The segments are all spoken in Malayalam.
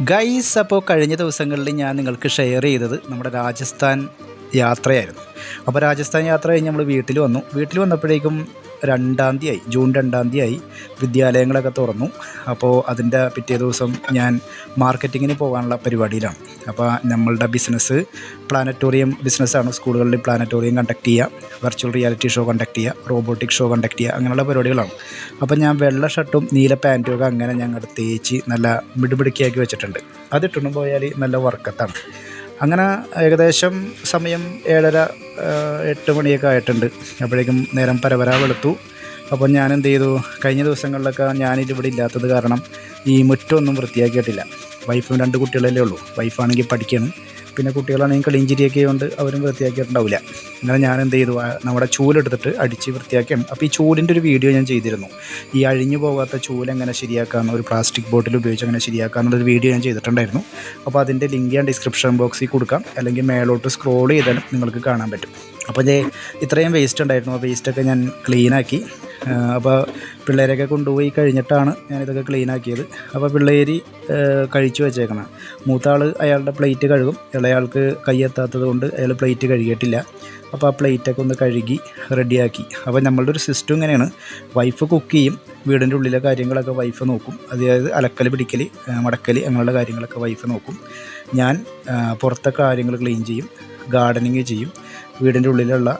ഗൈസ് അപ്പോൾ കഴിഞ്ഞ ദിവസങ്ങളിൽ ഞാൻ നിങ്ങൾക്ക് ഷെയർ ചെയ്തത് നമ്മുടെ രാജസ്ഥാൻ യാത്രയായിരുന്നു. അപ്പോൾ രാജസ്ഥാൻ യാത്ര കഴിഞ്ഞ് നമ്മൾ വീട്ടിൽ വന്നു. വീട്ടിൽ വന്നപ്പോഴേക്കും രണ്ടാം തീയതി ജൂൺ രണ്ടാം തീയതി വിദ്യാലയങ്ങളൊക്കെ തുറന്നു. അപ്പോൾ അതിന്റെ പിറ്റേ ദിവസം ഞാൻ മാർക്കറ്റിങ്ങിന് പോകാനുള്ള പരിപാടിയിലാണ്. അപ്പോൾ നമ്മളുടെ ബിസിനസ് പ്ലാനറ്റോറിയം ബിസിനസ്സാണ്. സ്കൂളുകളിൽ പ്ലാനറ്റോറിയം കണ്ടക്ട് ചെയ്യുക വെർച്വൽ റിയാലിറ്റി ഷോ കണ്ടക്ട് ചെയ്യുക റോബോട്ടിക് ഷോ കണ്ടക്ട് ചെയ്യുക അങ്ങനെയുള്ള പരിപാടികളാണ്. അപ്പോൾ ഞാൻ വെള്ള ഷർട്ടും നീല പാന്റും ഒക്കെ അങ്ങനെ ഞങ്ങൾ തേച്ച് നല്ല മിടുമിടുക്കിയാക്കി വെച്ചിട്ടുണ്ട്. അതിട്ടുണ്ടും പോയാൽ നല്ല വർക്കത്താണ്. അങ്ങനെ ഏകദേശം സമയം ഏഴര എട്ട് മണിയൊക്കെ ആയിട്ടുണ്ട്. അപ്പോഴേക്കും നേരം പരവരാ വെളുത്തു അപ്പോൾ ഞാൻ എന്ത് ചെയ്തു? കഴിഞ്ഞ ദിവസങ്ങളിലൊക്കെ ഞാനിതിവിടെ ഇല്ലാത്തത് കാരണം ഈ മുറ്റമൊന്നും വൃത്തിയാക്കിയിട്ടില്ല. വൈഫും രണ്ട് കുട്ടികളല്ലേ ഉള്ളൂ. വൈഫാണെങ്കിൽ പഠിക്കണം. പിന്നെ കുട്ടികളാണെങ്കിൽ ക്ലീൻ ചിരിയൊക്കെ ഉണ്ട് അവരും വൃത്തിയാക്കിയിട്ടുണ്ടാവില്ല. അങ്ങനെ ഞാൻ എന്ത് ചെയ്തു? നമ്മുടെ ചൂലെടുത്തിട്ട് അടിച്ച് വൃത്തിയാക്കിയാണ്. അപ്പോൾ ഈ ചൂലിന്റെ ഒരു വീഡിയോ ഞാൻ ചെയ്തിരുന്നു. ഈ അഴിഞ്ഞു പോകാത്ത ചൂൽ എങ്ങനെ ശരിയാക്കാമെന്ന് ഒരു പ്ലാസ്റ്റിക് ബോട്ടിൽ ഉപയോഗിച്ച് അങ്ങനെ ശരിയാക്കാമെന്നുള്ളൊരു വീഡിയോ ഞാൻ ചെയ്തിട്ടുണ്ടായിരുന്നു. അപ്പോൾ അതിന്റെ ലിങ്ക് ഞാൻ ഡിസ്ക്രിപ്ഷൻ ബോക്സിൽ കൊടുക്കാം. അല്ലെങ്കിൽ മേലോട്ട് സ്ക്രോൾ ചെയ്താലും നിങ്ങൾക്ക് കാണാൻ പറ്റും. അപ്പോൾ ദേ ഇത്രയും വേസ്റ്റ് ഉണ്ടായിരുന്നു. ആ വേസ്റ്റൊക്കെ ഞാൻ ക്ലീനാക്കി അപ്പോൾ പിള്ളേരൊക്കെ കൊണ്ടുപോയി കഴിഞ്ഞിട്ടാണ് ഞാനിതൊക്കെ ക്ലീനാക്കിയത് അപ്പോൾ പിള്ളേരി കഴിച്ചു വെച്ചേക്കണം. മൂത്ത ആൾ അയാളുടെ പ്ലേറ്റ് കഴുകും. ഇളയാൾക്ക് കൈയെത്താത്തത് കൊണ്ട് അയാൾ പ്ലേറ്റ് കഴുകിയിട്ടില്ല. അപ്പോൾ ആ പ്ലേറ്റൊക്കെ ഒന്ന് കഴുകി റെഡിയാക്കി അപ്പോൾ നമ്മളുടെ ഒരു സിസ്റ്റം ഇങ്ങനെയാണ്. വൈഫ് കുക്ക് ചെയ്യും. വീടിന്റെ ഉള്ളിലെ കാര്യങ്ങളൊക്കെ വൈഫ് നോക്കും. അതായത് അലക്കൽ പിടിക്കൽ മടക്കൽ അങ്ങനെയുള്ള കാര്യങ്ങളൊക്കെ വൈഫ് നോക്കും. ഞാൻ പുറത്തെ കാര്യങ്ങൾ ക്ലീൻ ചെയ്യും. ഗാർഡനിങ് ചെയ്യും. വീടിന്റെ ഉള്ളിലുള്ള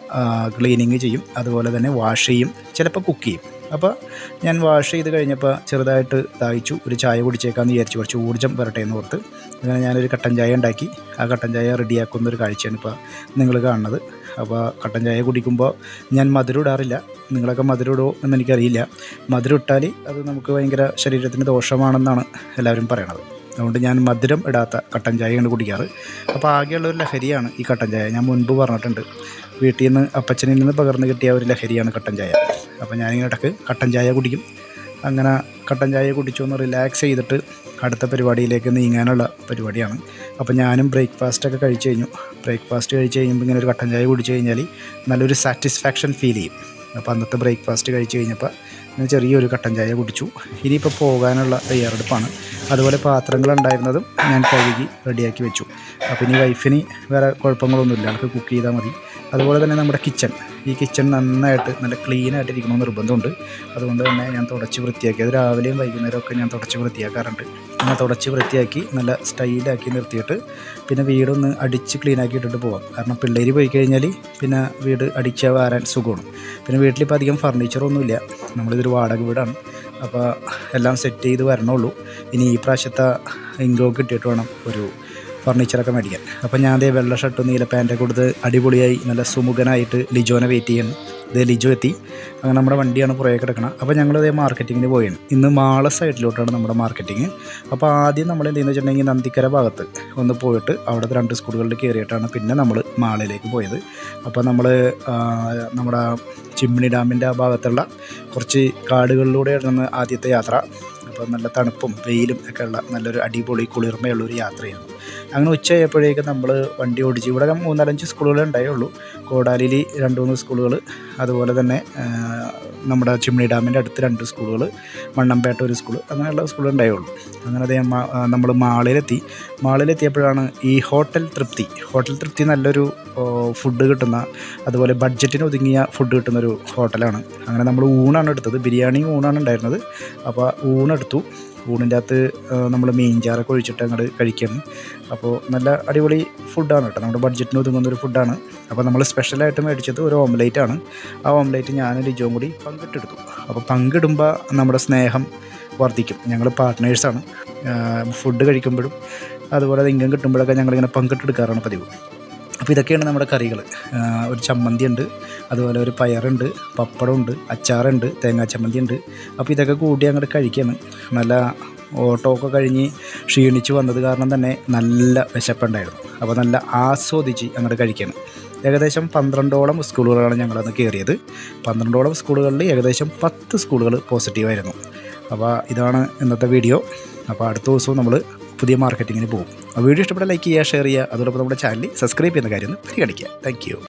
ക്ലീനിങ് ചെയ്യും. അതുപോലെ തന്നെ വാഷ് ചെയ്യും. ചിലപ്പോൾ കുക്ക് ചെയ്യും. അപ്പോൾ ഞാൻ വാഷ് ചെയ്ത് കഴിഞ്ഞപ്പോൾ ചെറുതായിട്ട് ദാഹിച്ചു. ഒരു ചായ കുടിച്ചേക്കാമെന്ന് വിചാരിച്ചു. കുറച്ച് ഊർജം വരട്ടെ എന്ന് ഓർത്ത് അങ്ങനെ ഞാനൊരു കട്ടൻ ചായ ഉണ്ടാക്കി. ആ കട്ടൻ ചായ റെഡിയാക്കുന്ന ഒരു കാഴ്ചയാണ് ഇപ്പോൾ നിങ്ങൾ കാണുന്നത്. അപ്പോൾ കട്ടൻ ചായ കുടിക്കുമ്പോൾ ഞാൻ മധുരം ഇടാറില്ല. നിങ്ങളൊക്കെ മധുരം ഇടുമോ എന്ന് എനിക്കറിയില്ല. മധുരം ഇട്ടാൽ അത് നമുക്ക് ഭയങ്കര ശരീരത്തിന് ദോഷമാണെന്നാണ് എല്ലാവരും പറയണത്. അതുകൊണ്ട് ഞാൻ മധുരം ഇടാത്ത കട്ടൻ ചായയാണ് കുടിക്കാറ്. അപ്പോൾ ആകെയുള്ള ഒരു ലഹരിയാണ് ഈ കട്ടൻ ചായ. ഞാൻ മുൻപ് പറഞ്ഞിട്ടുണ്ട് വീട്ടിൽ നിന്ന് അപ്പച്ചനിൽ നിന്ന് പകർന്ന് കിട്ടിയ ഒരു ലഹരിയാണ് കട്ടൻ ചായ. അപ്പോൾ ഞാനിങ്ങനെ ഇടയ്ക്ക് കട്ടൻ ചായ കുടിക്കും. അങ്ങനെ കട്ടൻ ചായ കുടിച്ചൊന്ന് റിലാക്സ് ചെയ്തിട്ട് അടുത്ത പരിപാടിയിലേക്ക് നീങ്ങാനുള്ള പരിപാടിയാണ്. അപ്പോൾ ഞാനും ബ്രേക്ക്ഫാസ്റ്റൊക്കെ കഴിച്ചു കഴിഞ്ഞു. ബ്രേക്ക്ഫാസ്റ്റ് കഴിച്ച് കഴിയുമ്പോൾ ഇങ്ങനെ ഒരു കട്ടൻ ചായ കുടിച്ച് കഴിഞ്ഞാൽ നല്ലൊരു സാറ്റിസ്ഫാക്ഷൻ ഫീൽ ചെയ്യും. അപ്പോൾ അന്നത്തെ ബ്രേക്ക്ഫാസ്റ്റ് കഴിച്ച് കഴിഞ്ഞപ്പോൾ ഞാൻ ചെറിയൊരു കട്ടൻ ചായ കുടിച്ചു. ഇനിയിപ്പോൾ പോകാനുള്ള തയ്യാറെടുപ്പാണ്. അതുപോലെ പാത്രങ്ങളുണ്ടായിരുന്നതും ഞാൻ കഴുകി റെഡിയാക്കി വെച്ചു. അപ്പോൾ ഇനി വൈഫിന് വേറെ കുഴപ്പങ്ങളൊന്നുമില്ല. ആൾക്ക് കുക്ക് ചെയ്താൽ മതി. അതുപോലെ തന്നെ നമ്മുടെ കിച്ചൺ. ഈ കിച്ചൺ നന്നായിട്ട് നല്ല ക്ലീൻ ആയിട്ട് ഇരിക്കണമെന്ന് നിർബന്ധമുണ്ട്. അതുകൊണ്ട് തന്നെ ഞാൻ തുടച്ച് വൃത്തിയാക്കി. അത് രാവിലെയും വൈകുന്നേരമൊക്കെ ഞാൻ തുടച്ച് വൃത്തിയാക്കാറുണ്ട്. അങ്ങനെ തുടച്ച് വൃത്തിയാക്കി നല്ല സ്റ്റൈലാക്കി നിർത്തിയിട്ട് പിന്നെ വീടൊന്ന് അടിച്ച് ക്ലീനാക്കി ഇട്ടിട്ട് പോകാം കാരണം പിള്ളേർ പോയി കഴിഞ്ഞാൽ പിന്നെ വീട് അടിച്ചാൽ വാരാൻ സുഖമാണ്. പിന്നെ വീട്ടിലിപ്പോൾ അധികം ഫർണിച്ചറൊന്നുമില്ല നമ്മളിതൊരു വാടക വീടാണ്. അപ്പോൾ എല്ലാം സെറ്റ് ചെയ്ത് വരണുള്ളൂ. ഇനി ഈ പ്രാവശ്യത്തെ ഇൻകോ കിട്ടിയിട്ട് വേണം ഒരു ഫർണിച്ചറൊക്കെ മേടിക്കാൻ. അപ്പോൾ ഞാൻ അതേ വെള്ള ഷർട്ടും നീല പാന്റൊക്കെ കൊടുത്ത് അടിപൊളിയായി നല്ല സുമുഖനായിട്ട് ലിജോനെ വെയിറ്റ് ചെയ്യുന്നു ഇതേ ലിജു എത്തി. അങ്ങനെ നമ്മുടെ വണ്ടിയാണ് പുറകെ കിടക്കണം. അപ്പോൾ ഞങ്ങൾ ഇതേ മാർക്കറ്റിങ്ങിന് പോയാണ് ഇന്ന് മാള സൈഡിലോട്ടാണ് നമ്മുടെ മാർക്കറ്റിങ്. അപ്പോൾ ആദ്യം നമ്മൾ എന്തെന്ന് വെച്ചിട്ടുണ്ടെങ്കിൽ നന്ദിക്കര ഭാഗത്ത് ഒന്ന് പോയിട്ട് അവിടുത്തെ രണ്ട് സ്കൂളുകളിൽ കയറിയിട്ടാണ് പിന്നെ നമ്മൾ മാളയിലേക്ക് പോയത്. അപ്പോൾ നമ്മൾ നമ്മുടെ ചിമ്മിണി ഡാമിന്റെ ആ ഭാഗത്തുള്ള കുറച്ച് കാടുകളിലൂടെയായിരുന്നു ആദ്യത്തെ യാത്ര. അപ്പോൾ നല്ല തണുപ്പും വെയിലും ഒക്കെ ഉള്ള നല്ലൊരു അടിപൊളി കുളിർമയുള്ള ഒരു യാത്രയായിരുന്നു അങ്ങനെ ഉച്ചയായപ്പോഴേക്കും നമ്മൾ വണ്ടി ഓടിച്ച് ഇവിടെ മൂന്നാലഞ്ച് സ്കൂളുകൾ ഉണ്ടായുള്ളൂ. കോടാലിയിൽ രണ്ട് മൂന്ന് സ്കൂളുകൾ അതുപോലെ തന്നെ നമ്മുടെ ചിമ്മിണി ഡാമിന്റെ അടുത്ത് രണ്ട് സ്കൂളുകൾ മണ്ണമ്പേട്ട ഒരു സ്കൂൾ അങ്ങനെയുള്ള സ്കൂൾ ഉണ്ടായുള്ളൂ. അങ്ങനെ അതേ നമ്മൾ മാളിലെത്തി. മാളിലെത്തിയപ്പോഴാണ് ഈ ഹോട്ടൽ തൃപ്തി. ഹോട്ടൽ തൃപ്തി നല്ലൊരു ഫുഡ് കിട്ടുന്ന അതുപോലെ ബഡ്ജറ്റിന് ഒതുങ്ങിയ ഫുഡ് കിട്ടുന്ന ഒരു ഹോട്ടലാണ്. അങ്ങനെ നമ്മൾ ഊണാണ് എടുത്തത്. ബിരിയാണി ഊണാണ് ഉണ്ടായിരുന്നത്. അപ്പോൾ ഊണെടുത്തു ഊണിന്റെ അകത്ത് നമ്മൾ മീൻചാറൊക്കെ ഒഴിച്ചിട്ട് അങ്ങോട്ട് കഴിക്കണം. അപ്പോൾ നല്ല അടിപൊളി ഫുഡാണ് കേട്ടോ. നമ്മുടെ ബഡ്ജറ്റിന് ഒതുങ്ങുന്ന ഒരു ഫുഡാണ് അപ്പോൾ നമ്മൾ സ്പെഷ്യലായിട്ട് മേടിച്ചത് ഒരു ഓംലേറ്റ് ആണ്. ആ ഓംലേറ്റ് ഞാനും ലിജോയും കൂടി പങ്കിട്ടെടുത്തു അപ്പോൾ പങ്കിടുമ്പോൾ നമ്മുടെ സ്നേഹം വർദ്ധിക്കും. ഞങ്ങൾ പാർട്ട്നേഴ്സാണ് ഫുഡ് കഴിക്കുമ്പോഴും അതുപോലെ അത് ഇൻകം കിട്ടുമ്പോഴൊക്കെ ഞങ്ങളിങ്ങനെ പങ്കിട്ടെടുക്കാറാണ് പതിവ്. അപ്പോൾ ഇതൊക്കെയാണ് നമ്മുടെ കറികൾ. ഒരു ചമ്മന്തി ഉണ്ട് അതുപോലെ ഒരു പയറുണ്ട് പപ്പടമുണ്ട് അച്ചാറുണ്ട് തേങ്ങാ ചമ്മന്തി ഉണ്ട് അപ്പോൾ ഇതൊക്കെ കൂട്ടി അങ്ങോട്ട് കഴിക്കുകയാണ് നല്ല ഓട്ടോ ഒക്കെ കഴിഞ്ഞ് ക്ഷീണിച്ച് വന്നത് കാരണം തന്നെ നല്ല വിശപ്പുണ്ടായിരുന്നു. അപ്പോൾ നല്ല ആസ്വദിച്ച് അങ്ങോട്ട് കഴിക്കാണ്. ഏകദേശം പന്ത്രണ്ടോളം സ്കൂളുകളാണ് ഞങ്ങളന്ന് കയറിയത്. പന്ത്രണ്ടോളം സ്കൂളുകളിൽ ഏകദേശം പത്ത് സ്കൂളുകൾ പോസിറ്റീവായിരുന്നു. അപ്പോൾ ഇതാണ് ഇന്നത്തെ വീഡിയോ. അപ്പോൾ അടുത്ത ദിവസവും നമ്മൾ പുതിയ മാർക്കറ്റിങ്ങിന് പോകും. വീഡിയോ ഇഷ്ടപ്പെട്ട ലൈക്ക് ചെയ്യുക ഷെയർ ചെയ്യുക അതോടൊപ്പം നമ്മുടെ ചാനൽ സബ്സ്ക്രൈബ് ചെയ്യുന്ന കാര്യം ഒന്ന് പരിഗണിക്കുക താങ്ക്